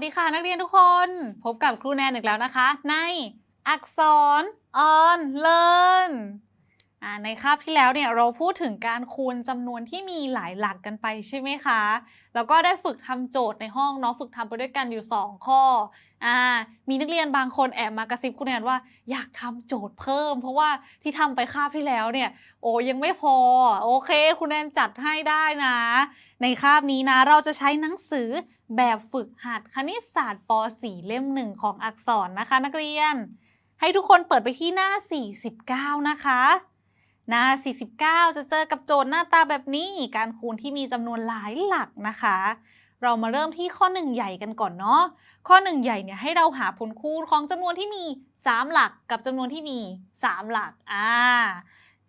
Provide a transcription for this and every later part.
สวัสดีค่ะนักเรียนทุกคน พบกับครูแนนอีกแล้วนะคะ ในอักษร on learn อ่า ในคาบที่แล้วเนี่ยเราพูดถึงการคูณจำนวนที่มีหลายหลักกันไปใช่ไหมคะ แล้วก็ได้ฝึกทำโจทย์ในห้องเนาะฝึกทำไปด้วยกันอยู่ 2 ข้ออมีนักเรียนบางคนแอบมากระซิบครูแนนว่าอยากทำโจทย์เพิ่ม เพราะว่าที่ทำไปคาบที่แล้วเนี่ย โอ้ยังไม่พอ โอเคครูแนนจัดให้ได้นะ ในคาบนี้นะเราจะใช้หนังสือแบบฝึกหัดคณิตศาสตร์ป .4 เล่มหนึ่งของอักษรนะคะ นักเรียน ให้ทุกคนเปิดไปที่หน้า 49 นะคะ หน้า 49 จะเจอกับโจทย์หน้าตาแบบนี้ การคูณที่มีจำนวนหลายหลักนะคะ เรามาเริ่มที่ข้อ 1 ใหญ่กันก่อนเนาะ ข้อ 1 ใหญ่เนี่ยให้เราหาผลคูณของจำนวนที่มี 3 หลักกับจำนวนที่มี 3 หลัก อ่า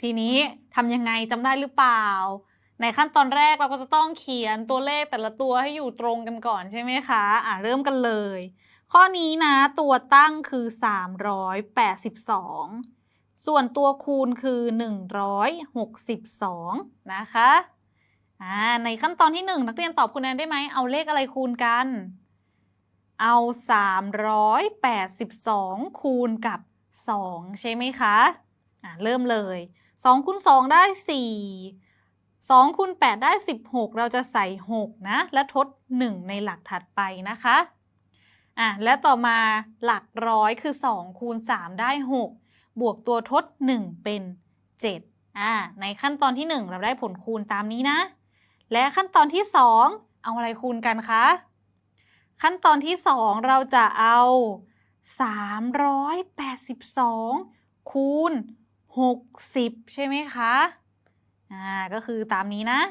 ทีนี้ทำยังไงจำได้หรือเปล่า ในขั้นตอนแรกเราก็จะต้องเขียนตัวเลขแต่ละตัวให้อยู่ตรงกันก่อนใช่ไหมคะ อ่าเริ่มกันเลย ข้อนี้นะตัวตั้งคือ 382 ส่วนตัวคูณคือ 162 นะคะอ่าในขั้นตอนที่ 1 นักเรียนตอบคุณแนนได้ไหม เอาเลขอะไรคูณกัน เอา 382 คูณกับ 2 ใช่ไหมคะอ่าเริ่มเลย 2คูณ2ได้ 4 2คูณ8ได้ 16 เราจะใส่ 6 นะ และทด 1 ในหลักถัดไปนะคะอะและต่อมาหลักร้อยคือ 2 คูณ 3 ได้ 6 บวกตัวทด 1 เป็น 7อ่าในขั้นตอนที่ 1 เราได้ผลคูณตามนี้นะ และขั้นตอนที่ 2 เอาอะไรคูณกันคะ ขั้นตอนที่ 2 เราจะเอา 382 คูณ 60 ใช่ไหมคะอ่าก็คือตามนี้นะ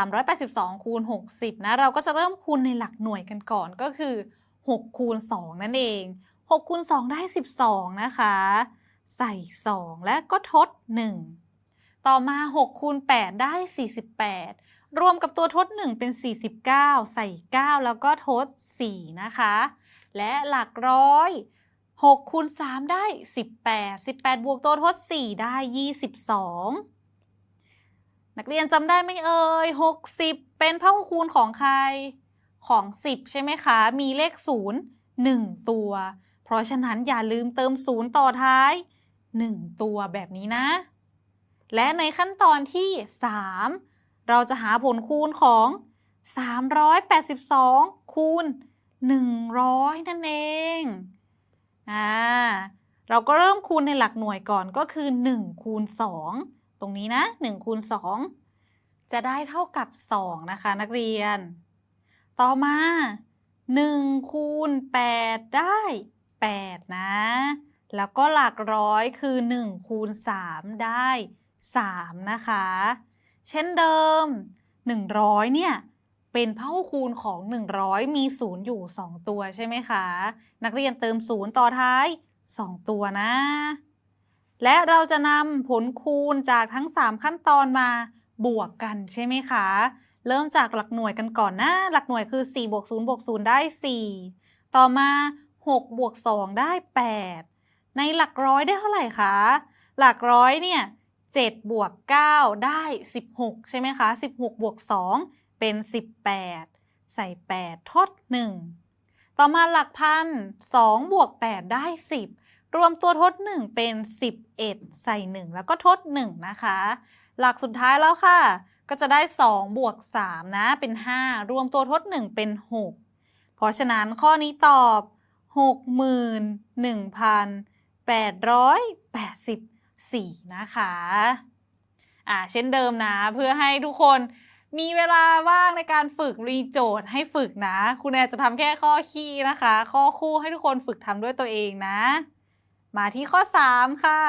382 คูณ 60 นะ เราก็จะเริ่มคูณในหลักหน่วยกันก่อนก็คือ 6 คูณ 2 นั่นเอง 6คูณ2ได้ 12 นะคะ ใส่ 2 และก็ทด 1 ต่อมา6คูณ8ได้ 48 รวมกับตัวทด 1 เป็น 49 ใส่ 9 แล้วก็ทด 4 นะคะ และหลักร้อย6คูณ3ได้ 18 18 บวกตัวทด 4 ได้ 22 นักเรียนจำได้ไหมเอ่ย 60 เป็นพหูคูณของใคร ของ 10 ใช่ไหมคะ มีเลข 0 1 ตัว เพราะฉะนั้นอย่าลืมเติม0ต่อท้าย 1 ตัวแบบนี้นะ และในขั้นตอนที่ 3 เราจะหาผลคูณของ 382 คูณ 100 นั่นเองอ่าเราก็เริ่มคูณในหลักหน่วยก่อนก็คือ 1 คูณ 2 ตรงนี้นะ 1 คูณ 2 จะได้เท่ากับ 2 นะคะนักเรียน ต่อมา 1 คูณ 8 ได้ 8 นะ แล้วก็หลักร้อยคือ 1 คูณ 3 ได้ 3 นะคะ เช่นเดิม 100 เนี่ย เป็นพหูคูณของ 100 มี 0 อยู่ 2 ตัวใช่ไหมคะ นักเรียนเติม 0 ต่อท้าย 2 ตัวนะ และเราจะนำผลคูณจากทั้ง 3 ขั้นตอนมาบวกกันใช่ไหมคะ เริ่มจากหลักหน่วยกันก่อนนะ หลักหน่วยคือ 4 บวก 0 บวก 0 ได้ 4 ต่อมา 6บวก2ได้ 8 ในหลักร้อยได้เท่าไหร่คะ หลักร้อยเนี่ย7บวก9ได้ 16 ใช่ไหมคะ 16บวก2เป็น 18 ใส่ 8 ทด 1 ต่อมาหลักพัน2บวก8ได้ 10 รวมตัวทด 1 เป็น 11 ใส่ 1 แล้วก็ทด 1 นะคะ หลักสุดท้ายแล้วค่ะ ก็จะได้ 2 บวก 3 นะ เป็น 5 รวมตัวทด 1 เป็น 6 เพราะฉะนั้นข้อนี้ตอบ 61,884 นะคะอ่าเช่นเดิมนะเพื่อให้ทุกคนมีเวลาว่างในการฝึกรีโจทย์ให้ฝึกนะ คุณแอนจะทำแค่ข้อคี่นะคะ ข้อคู่ให้ทุกคนฝึกทำด้วยตัวเองนะ มาที่ข้อ 3 ค่ะ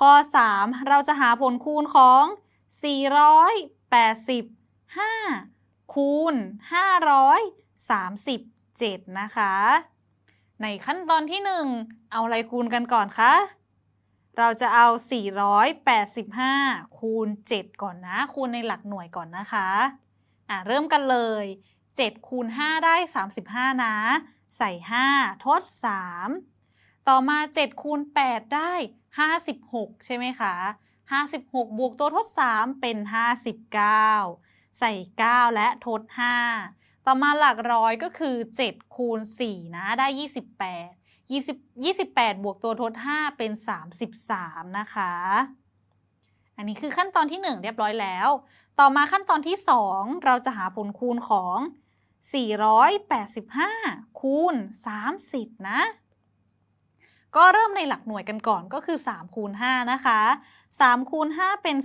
ข้อ 3 เราจะหาผลคูณของ 485 คูณ 537 นะคะ ในขั้นตอนที่ 1 เอาอะไรคูณกันก่อนคะ เราจะเอา 485 คูณ 7 ก่อนนะ คูณในหลักหน่วยก่อนนะคะ อะเริ่มกันเลย 7 คูณ 5 ได้ 35 นะ ใส่ 5 ทด 3 ต่อมา 7 คูณ 8 ได้ 56 ใช่ไหมคะ 56 บวกตัวทด 3 เป็น 59 ใส่ 9 และทด 5 ต่อมาหลักร้อยก็คือ 7 คูณ 4 นะ ได้ 28 20 28 บวกตัวทด 5 เป็น 33 นะคะ อันนี้คือขั้นตอนที่ 1 เรียบร้อยแล้ว ต่อมาขั้นตอนที่ 2 เราจะหาผลคูณของ 485 คูณ 30 นะ ก็เริ่มในหลักหน่วยกันก่อนก็คือ 3 คูณ 5 นะคะ 3 คูณ 5 เป็น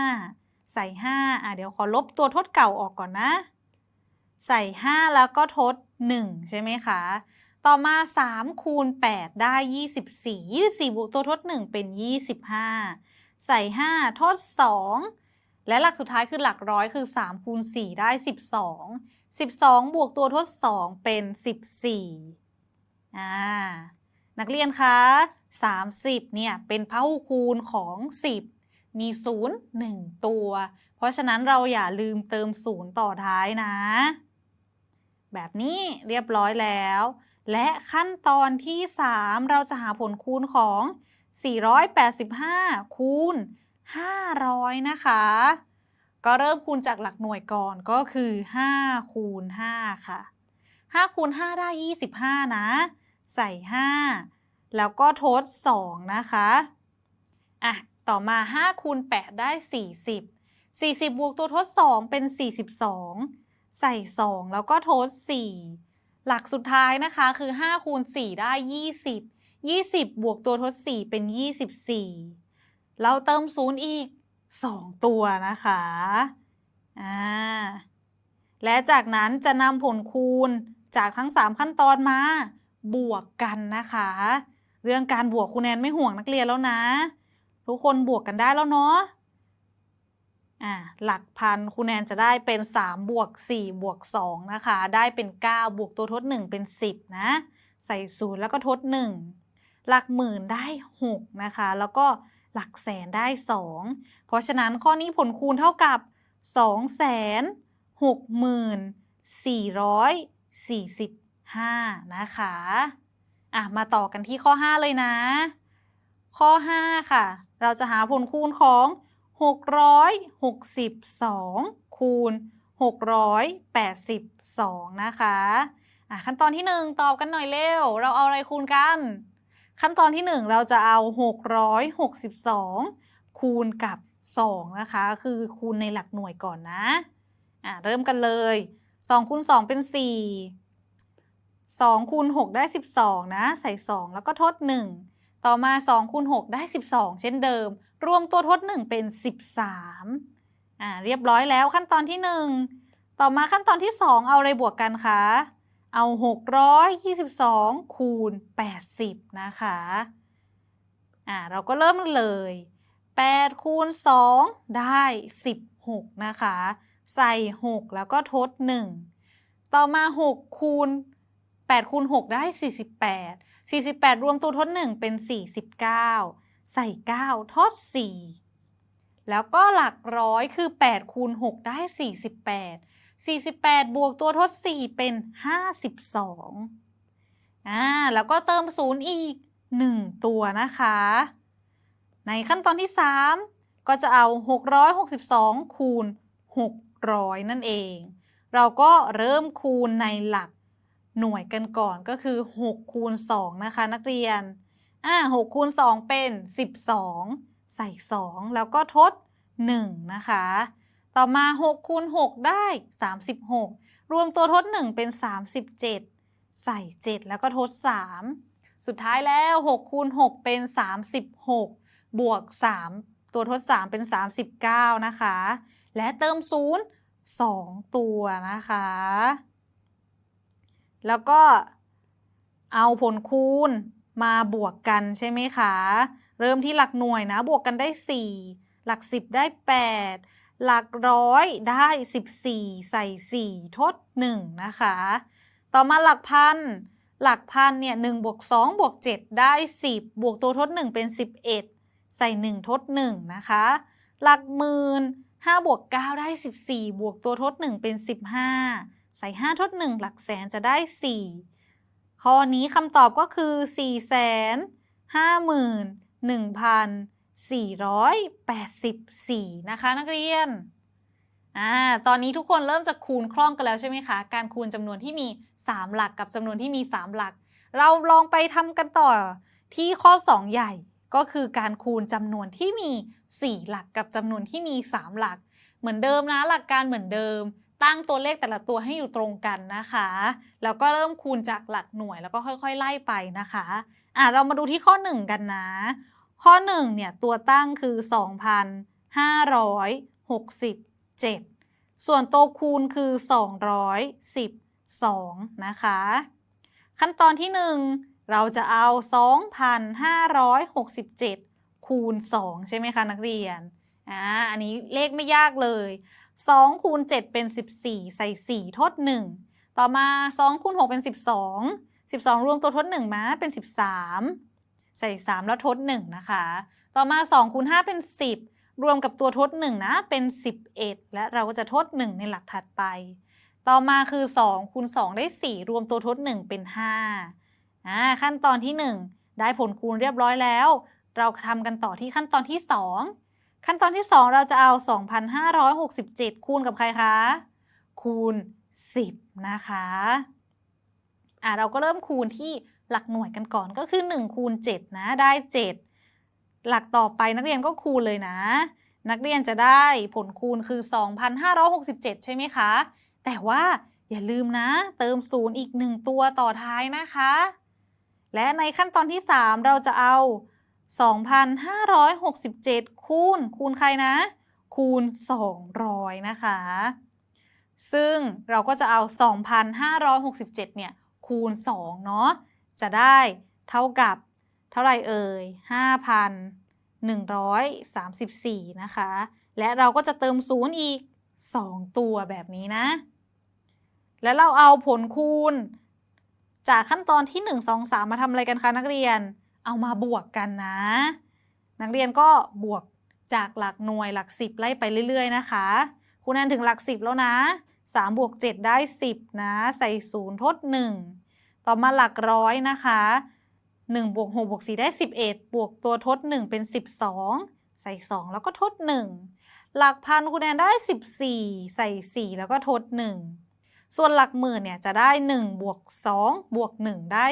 15 ใส่ 5 อะเดี๋ยวขอลบตัวทดเก่าออกก่อนนะ ใส่ 5 แล้วก็ทด 1 ใช่ไหมคะ ต่อมา 3 คูณ 8 ได้ 24 24บวกตัวทด 1 เป็น 25 ใส่ 5 ทด 2 และหลักสุดท้ายคือหลักร้อยคือ 3 คูณ 4 ได้ 12 12 บวกตัวทด 2 เป็น 14อ่านักเรียนคะ 30 เนี่ย เป็นพหุคูณของ 10 มี 0 1 ตัว เพราะฉะนั้นเราอย่าลืมเติม 0 ต่อท้ายนะ แบบนี้เรียบร้อยแล้ว และขั้นตอนที่ 3 เราจะหาผลคูณของ 485 คูณ 500 นะคะ ก็เริ่มคูณจากหลักหน่วยก่อนก็คือ 5 คูณ 5 ค่ะ 5 คูณ 5 ได้ 25 นะ ใส่ 5 แล้วก็ทด 2 นะคะอะต่อมา 5 คูณ 8 ได้ 40 40 บวกตัวทด 2 เป็น 42 ใส่ 2 แล้วก็ทด4หลักสุดท้ายนะคะคือ5คูณ4ได้ 20 20 บวกตัวทด4เป็น 24 เราเติม0อีก 2 ตัวนะคะอ่าและจากนั้นจะนำผลคูณจากทั้ง 3 ขั้นตอนมา บวกกันนะคะ เรื่องการบวกคุณแนนไม่ห่วงนักเรียนแล้วนะ ทุกคนบวกกันได้แล้วเนาะ อ่าหลักพันคุณแนนจะได้เป็น 3 บวก 4 บวก 2 นะคะ ได้เป็น 9 บวกตัวทด 1 เป็น 10 นะ ใส่0แล้วก็ทด 1 หลักหมื่นได้ 6 นะคะ แล้วก็หลักแสนได้ 2 เพราะฉะนั้นข้อนี้ผลคูณเท่ากับ 2 6 4 45 นะคะอะมาต่อกันที่ข้อ 5 เลยนะ ข้อ 5 ค่ะ เราจะหาผลคูณของ 662 คูณ 682 นะคะอะขั้นตอนที่ 1 ตอบกันหน่อยเร็ว เราเอาอะไรคูณกัน ขั้นตอนที่ 1 เราจะเอา 662 คูณกับ 2 นะคะ คือคูณในหลักหน่วยก่อนนะะเริ่มกันเลย 2คูณ2 เป็น 4 2คูณ6ได้ 12 นะ ใส่ 2 แล้วก็ทด 1 ต่อมา 2คูณ6ได้ 12 เช่นเดิม รวมตัวทด 1 เป็น 13อ่าเรียบร้อยแล้วขั้นตอนที่ 1 ต่อมาขั้นตอนที่ 2 เอาอะไรบวกกันคะเอา 622 คูณ 80 นะคะอ่าเราก็เริ่มเลย 8 คูณ 2 ได้ 16 นะคะ ใส่ 6 แล้วก็ทด 1 ต่อมา 6 คูณ 8 คูณ 6 ได้ 48 48 รวมตัวทด 1 เป็น 49 ใส่ 9 ทอด 4 แล้วก็หลักร้อยคือ 8 คูณ 6 ได้ 48 48 บวกตัวทด 4 เป็น 52อ่าแล้วก็เติม 0 อีก 1 ตัวนะคะ ในขั้นตอนที่ 3 ก็จะเอา 662 คูณ 600 นั่นเอง เราก็เริ่มคูณในหลักหน่วยกันก่อนก็คือ 6 คูณ 2 นะคะ นักเรียน อ่า6คูณ2เป็น12ใส่2แล้วก็ทด1นะคะ ต่อมา6คูณ6ได้36รวมตัวทด1เป็น37ใส่7แล้วก็ทด3สุดท้ายแล้ว6คูณ6เป็น 36 บวก 3 ตัวทด 3 เป็น 39 นะคะ และเติม 0 2 ตัวนะคะ แล้วก็เอาผลคูณ มาบวกกันใช่ไหมคะ เริ่มที่หลักหน่วยนะ บวกกันได้ 4 หลัก 10 ได้ 8 หลักร้อยได้ 14 ใส่ 4 ทด 1 นะคะ ต่อมาหลักพัน หลักพันเนี่ย1บวก2บวก7 ได้ 10 บวกตัวทด 1 เป็น 11 ใส่ 1 ทด 1 นะคะ หลักหมื่น5บวก9ได้ 14 บวกตัวทด 1 เป็น 15 ใส่ 5 ทด 1 หลักแสนจะได้ 4 ข้อนี้คำตอบก็คือ 4 5 1 484 นะคะนักเรียนอ่าตอนนี้ทุกคนเริ่มจะคูณคล่องกันแล้วใช่ไหมคะ การคูณจำนวนที่มี 3 หลักกับจำนวนที่มี 3 หลัก เราลองไปทำกันต่อที่ข้อ 2 ใหญ่ก็คือการคูณจำนวนที่มี 4 หลักกับจำนวนที่มี 3 หลัก เหมือนเดิมนะหลักการเหมือนเดิม ตั้งตัวเลขแต่ละตัวให้อยู่ตรงกันนะคะ แล้วก็เริ่มคูณจากหลักหน่วยแล้วก็ค่อย ๆ ไล่ไปนะคะอะเรามาดูที่ข้อ 1 กันนะ ข้อ1เนี่ยตัวตั้งคือ 2,567 ส่วนตัวคูณคือ 212 นะคะ ขั้นตอนที่ 1 เราจะเอา 2,567 คูณ 2 ใช่ไหมคะนักเรียนอ่าอันนี้เลขไม่ยากเลย 2คูณ7เป็น 14 ใส่ 4 ทด 1 ต่อมา 2คูณ6เป็น 12 12 รวมตัวทด 1 มาเป็น 13 ใส่ 3 แล้วทด 1 นะคะ ต่อมา 2คูณ5เป็น 10 รวมกับตัวทด 1 นะเป็น 11 และเราก็จะทด 1 ในหลักถัดไป ต่อมาคือ2คูณ2ได้ 4 รวมตัวทด 1 เป็น 5อ่าขั้นตอนที่ 1 ได้ผลคูณเรียบร้อยแล้ว เราทำกันต่อที่ขั้นตอนที่ 2 ขั้นตอนที่ 2 เราจะเอา 2,567 คูณกับใครคะ คูณ 10 นะคะอะเราก็เริ่มคูณที่หลักหน่วยกันก่อนก็คือ 1 คูณ 7 นะ ได้ 7 หลักต่อไปนักเรียนก็คูณเลยนะ นักเรียนจะได้ผลคูณคือ 2,567 ใช่ไหมคะ แต่ว่าอย่าลืมนะ เติมศูนย์อีก 1 ตัวต่อท้ายนะคะ และในขั้นตอนที่ 3 เราจะเอา 2,567 คูณ คูณใครนะ คูณ 200 นะคะ ซึ่งเราก็จะเอา 2,567 เนี่ย คูณ 2 เนาะ จะได้เท่ากับเท่าไรเอ่ย 5,134 นะคะ และเราก็จะเติมศูนย์อีก 2 ตัวแบบนี้นะ แล้วเราเอาผลคูณ จากขั้นตอนที่ 1 2 3 มาทำอะไรกันคะนักเรียน เอามาบวกกันนะ นักเรียนก็บวก จากหลักหน่วยหลัก10ไล่ไปเรื่อยๆนะคะ คุณแอนถึงหลัก10แล้วนะ3บวก7ได้ 10 นะ ใส่ 0 ทด 1 ต่อมาหลักร้อยนะคะ1บวก6บวก4ได้ 11 บวกตัวทด 1 เป็น 12 ใส่ 2 แล้วก็ทด 1 หลักพันคุณแอนได้ 14 ใส่ 4 แล้วก็ทด 1 ส่วนหลักหมื่นเนี่ยจะได้ 1 บวก 2 บวก 1 ได้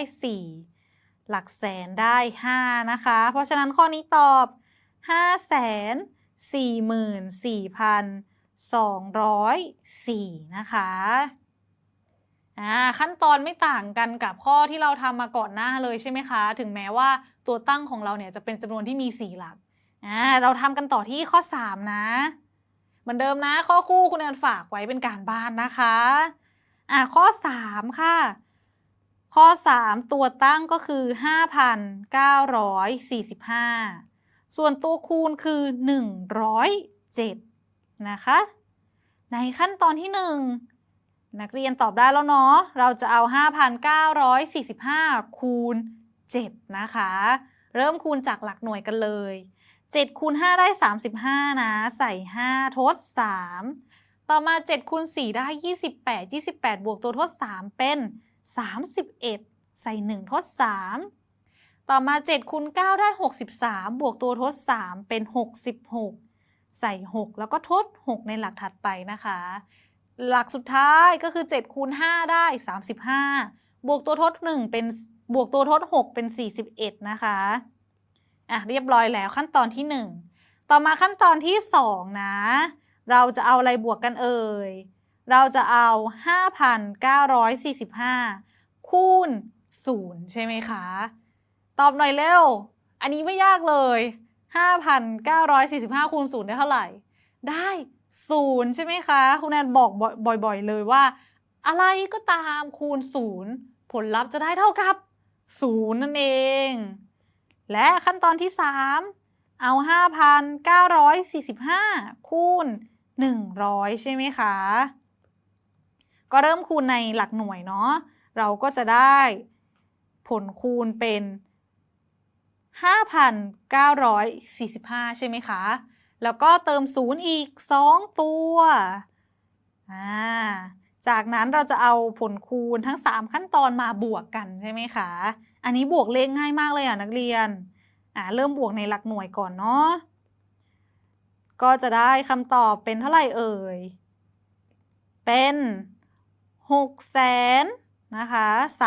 4 หลักแสนได้ 5 นะคะ เพราะฉะนั้นข้อนี้ตอบ 5 4 4 4 204นะคะอ่าขั้นตอนไม่ต่างกันกับข้อที่เราทำมาก่อนหน้าเลยใช่ไหมคะ ถึงแม้ว่าตัวตั้งของเราเนี่ยจะเป็นจำนวนที่มี 4 หลักอ่าเราทำกันต่อที่ข้อ 3 นะ เหมือนเดิมนะ ข้อคู่คุณแอนฝากไว้เป็นการบ้านนะคะอ่าข้อ 3 ค่ะ ข้อ 3 ตัวตั้งก็คือ 5,945 ส่วนตัวคูณคือ 107 นะคะ ในขั้นตอนที่ 1 นักเรียนตอบได้แล้วเนาะ เราจะเอา 5,945 คูณ 7 นะคะ เริ่มคูณจากหลักหน่วยกันเลย 7 คูณ 5 ได้ 35 นะ ใส่ 5 ทด 3 ต่อมา 7 คูณ 4 ได้ 28 28 บวกตัวทด 3 เป็น 31 ใส่ 1 ทด 3 ต่อมา7คูณ9ได้ 63 บวกตัวทด 3 เป็น 66 ใส่ 6 แล้วก็ทด 6 ในหลักถัดไปนะคะ หลักสุดท้ายก็คือ7คูณ5ได้ 35 บวกตัวทด 1 เป็นบวกตัวทด 6 เป็น 41 นะคะ อะ เรียบร้อยแล้วขั้นตอนที่ 1 ต่อมาขั้นตอนที่ 2 นะ เราจะเอาอะไรบวกกันเอ่ย เราจะเอา 5,945 คูณ 0 ใช่ไหมคะ ตอบหน่อยเร็ว อันนี้ไม่ยากเลย 5,945คูณ0ได้เท่าไหร่ ได้0ใช่ไหมคะ คุณแอนบอกบ่อยๆเลยว่า อะไรก็ตามคูณ0ผลลัพธ์จะได้เท่ากับ0นั่นเอง และขั้นตอนที่ 3 เอา 5,945 คูณ 100 ใช่ไหมคะ ก็เริ่มคูณในหลักหน่วยเนาะ เราก็จะได้ผลคูณเป็น 5,945 ใช่ไหมคะ แล้วก็เติม0อีก 2 ตัว จากนั้นเราจะเอาผลคูณทั้ง 3 ขั้นตอนมาบวกกันใช่ไหมคะ อันนี้บวกเลขง่ายมากเลยอะนักเรียน อ่าเริ่มบวกในหลักหน่วยก่อนเนาะ ก็จะได้คำตอบเป็นเท่าไหร่เอ่ย เป็นหกแสนนะคะส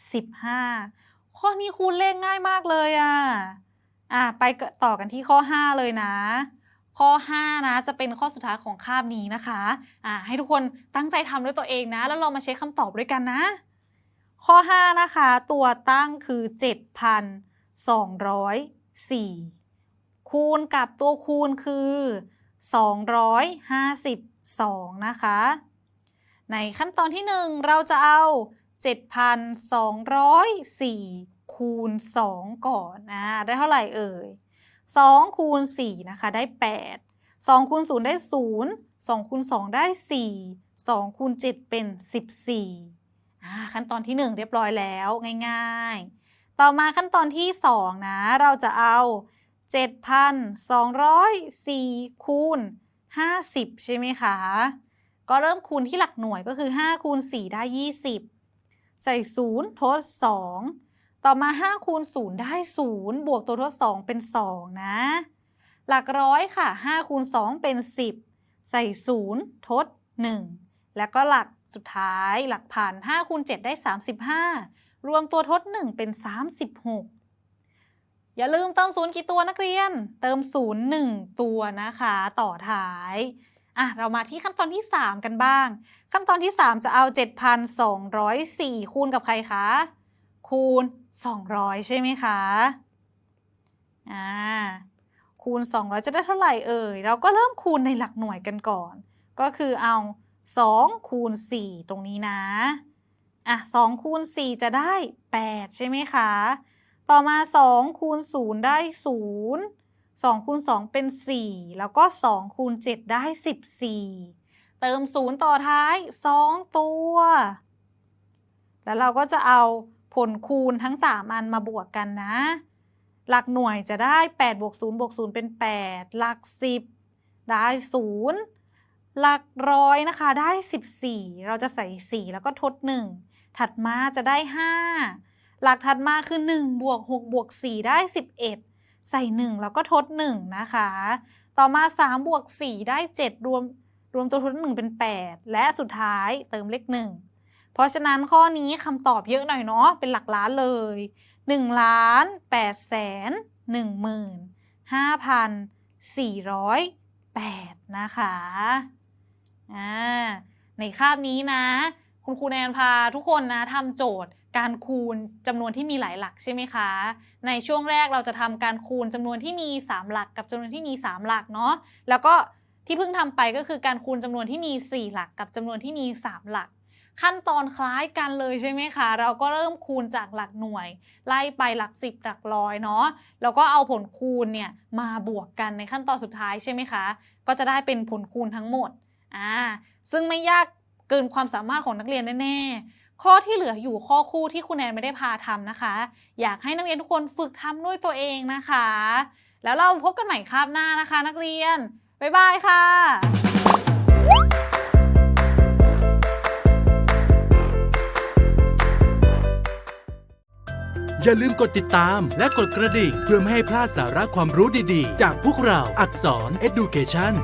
ามหมื่นหกพันหนึ่งร้อยสิบห้าข้อนี้คูณเลขง่ายมากเลยอะอะไปต่อกันที่ข้อ 5 เลยนะ ข้อ 5 นะจะเป็นข้อสุดท้ายของคาบนี้นะคะอะให้ทุกคนตั้งใจทำด้วยตัวเองนะ แล้วเรามาเช็คคำตอบด้วยกันนะ ข้อ 5 นะคะ ตัวตั้งคือ 7,204 คูณกับตัวคูณคือ 252 นะคะ ในขั้นตอนที่ 1 เราจะเอา 7,204 คูณ 2 ก่อนนะได้เท่าไหร่เอ่ย 2 คูณ 4 นะคะ ได้ 8 2คูณ0ได้ 0 2คูณ2ได้ 4 2คูณ7เป็น 14อ่ขั้นตอนที่ 1 เรียบร้อยแล้วง่ายๆ ต่อมาขั้นตอนที่ 2 นะ เราจะเอา 7,204 คูณ 50 ใช่ไหมคะ ก็เริ่มคูณที่หลักหน่วยก็คือ 5 คูณ 4 ได้ 20 ใส่0ทด2ต่อมา5คูณ0ได้0บวกตัวทด 2 เป็น 2 นะ หลักร้อยค่ะ5คูณ2เป็น 10 ใส่ 0 ทด 1 แล้วก็หลักสุดท้ายหลักพัน5คูณ7ได้ 35 รวมตัวทด 1 เป็น 36 อย่าลืมเติมศูนย์กี่ตัวนักเรียน เติมศูนย์หนึ่งตัวนะคะ ต่อท้าย อะเรามาที่ขั้นตอนที่ 3 กันบ้าง ขั้นตอนที่ 3 จะเอา 7,204 คูณกับใครคะ คูณ 200 ใช่ไหมคะอ่าคูณ 200 จะได้เท่าไหร่เอ่ย เราก็เริ่มคูณในหลักหน่วยกันก่อน ก็คือเอา 2 คูณ 4 ตรงนี้นะอะ2คูณ 4 จะได้ 8 ใช่ไหมคะ ต่อมา 2 คูณ 0 ได้ 0 2คูณ2เป็น 4 แล้วก็2คูณ7ได้ 14 เติม 0 ต่อท้าย 2 ตัว แล้วเราก็จะเอาผลคูณทั้ง 3 อันมาบวกกันนะ หลักหน่วยจะได้8บวก0บวก0เป็น 8 หลัก 10 ได้ 0 หลักร้อยนะคะได้ 14 เราจะใส่ 4 แล้วก็ทด 1 ถัดมาจะได้ 5 หลักถัดมาคือ 1 บวก 6 บวก 4 ได้ 11 ใส่ 1 แล้วก็ทด 1 นะคะ ต่อมา 3 บวก 4 ได้ 7 รวมรวมตัวทด 1 เป็น 8 และสุดท้ายเติมเลข 1 เพราะฉะนั้นข้อนี้คำตอบเยอะหน่อยเนาะเป็นหลักล้านเลย 1 ล้าน8แสน1หมื่น5,408 นะคะอ่าในคาบนี้นะ คุณครูแนนพาทุกคนนะทำโจทย์ การคูณจำนวนที่มีหลายหลักใช่ไหมคะ ในช่วงแรกเราจะทำการคูณจำนวนที่มี 3 หลักกับจำนวนที่มี 3 หลักเนาะ แล้วก็ที่เพิ่งทำไปก็คือการคูณจำนวนที่มี 4 หลักกับจำนวนที่มี 3 หลัก ขั้นตอนคล้ายกันเลยใช่ไหมคะ เราก็เริ่มคูณจากหลักหน่วย ไล่ไปหลัก 10 หลักร้อยเนาะ แล้วก็เอาผลคูณเนี่ยมาบวกกันในขั้นตอนสุดท้ายใช่ไหมคะ ก็จะได้เป็นผลคูณทั้งหมด อ่า ซึ่งไม่ยากเกินความสามารถของนักเรียนแน่ๆ ข้อที่เหลืออยู่ข้อคู่ที่คุณแนนไม่ได้พาทำนะคะ อยากให้นักเรียนทุกคนฝึกทำด้วยตัวเองนะคะ แล้วเราพบกันใหม่คาบหน้านะคะ นักเรียน บ๊ายบายค่ะอย่าลืมกดติดตามและกดกระดิ่งเพื่อไม่ให้พลาดสาระความรู้ดีๆ จากพวกเราอักษร Education